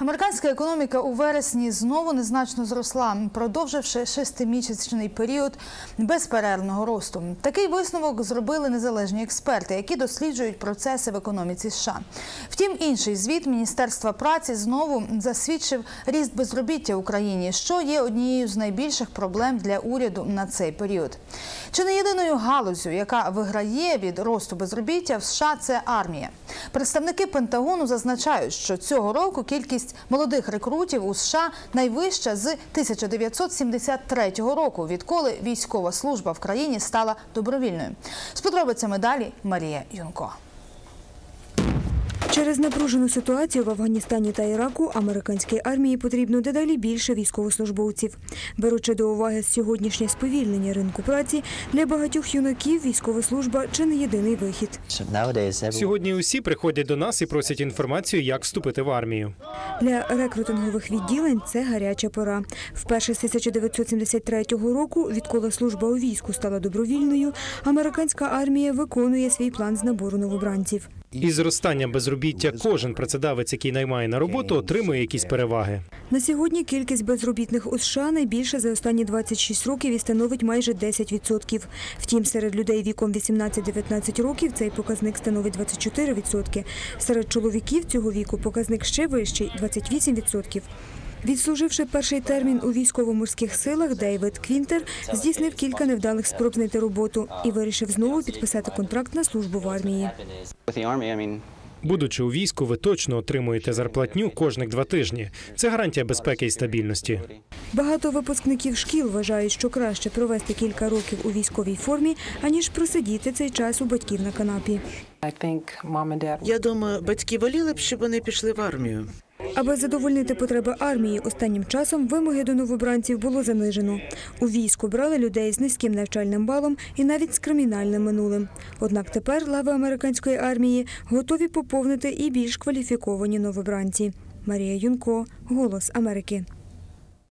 Американська економіка у вересні знову незначно зросла, продовживши шестимісячний період безперервного росту. Такий висновок зробили незалежні експерти, які досліджують процеси в економіці США. Втім, інший звіт Міністерства праці знову засвідчив ріст безробіття в Україні, що є однією з найбільших проблем для уряду на цей період. Чи не єдиною галузю, яка виграє від росту безробіття в США, це армія. Представники Пентагону зазначають, що цього року кількість молодих рекрутів у США найвища з 1973 року, відколи військова служба в країні стала добровільною. З подробицями далі Марія Юнко. Через напружену ситуацію в Афганістані та Іраку американській армії потрібно дедалі більше військовослужбовців. Беручи до уваги сьогоднішнє сповільнення ринку праці, для багатьох юнаків військова служба чи не єдиний вихід. Сьогодні усі приходять до нас і просять інформацію, як вступити в армію. Для рекрутингових відділень це гаряча пора. Вперше з 1973 року, відколи служба у війську стала добровільною, американська армія виконує свій план з набору новобранців. Із зростання безробіття кожен працедавець, який наймає на роботу, отримує якісь переваги. На сьогодні кількість безробітних у США найбільша за останні 26 років і становить майже 10%. Втім, серед людей віком 18-19 років цей показник становить 24%. Серед чоловіків цього віку показник ще вищий – 28%. Відслуживши перший термін у військово-морських силах, Дейвід Квінтер здійснив кілька невдалих спроб знайти роботу і вирішив знову підписати контракт на службу в армії. Будучи у війську, ви точно отримуєте зарплатню кожних два тижні. Це гарантія безпеки і стабільності. Багато випускників шкіл вважають, що краще провести кілька років у військовій формі, аніж просидіти цей час у батьків на канапі. Я думаю, батьки воліли б, щоб вони пішли в армію. Аби задовольнити потреби армії, останнім часом вимоги до новобранців було занижено. У війську брали людей з низьким навчальним балом і навіть з кримінальним минулим. Однак тепер лави американської армії готові поповнити і більш кваліфіковані новобранці. Марія Юнко, Голос Америки.